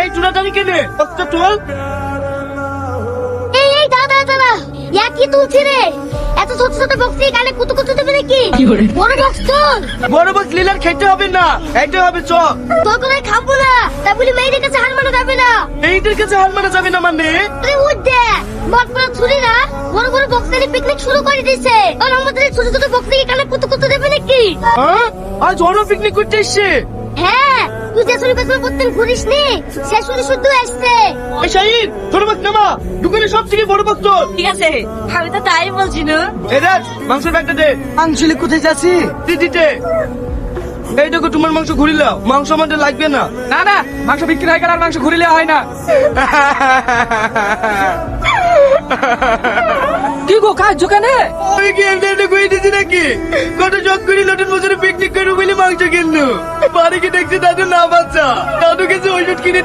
এই চুরাটানি কেনে কত তোল এই এই দাদা দাদা ইয়া কি তুলছি রে এত ছোট ছোট বক্স গালে কুতু কুতু দেবে নাকি? বড় বক্স তোল বড় বক্স লিলার খেতে হবে না এইটা হবে চ তোর করে খাব না তা বলি মেয়েদের কাছে হার মানা যাবে না। এইটার কাছে হার মারা যাবে না মানে? আরে উঠ দে মত পড়া ছুরিরা বড় বড় বক্স নিয়ে পিকনিক শুরু করে দিয়েছে। আর আমাদের ছোট ছোট বক্স দিয়ে গালে কুতু কুতু দেবে নাকি? হ্যাঁ? আজ ওরা পিকনিক করতে এসছে। হ্যাঁ তুই যে শুরু পেছনে প্রত্যেক ঘুরিস নি। সে শুরু শুদ্ধ আসছে। এই শাহিন ছোট বক্স নামা দোকানে সব থেকে বড় বক্স ঠিক আছে আমি তো তাই বলছি না। এই দেখ মাংসের ব্যাগটা দে। আঞ্চলি কোথায় যাচ্ছি? দিদিতে এই দেখো তোমার মাংস ঘুরিলাও মাংস আমাদের লাগবে না। না না মাংস বিক্রি হয়ে গেলে আর মাংস ঘুরিলে হয় না। কি গো কাজ দোকানে আমি কি এমনি এমনি কই দিছি নাকি? কত জগ করি নতুন বছরে পিকনিক করব বলে মাংস কিনলো। দেখছি? দাদু না বাচ্চা। দাদুকে যে ওষুধ কিনে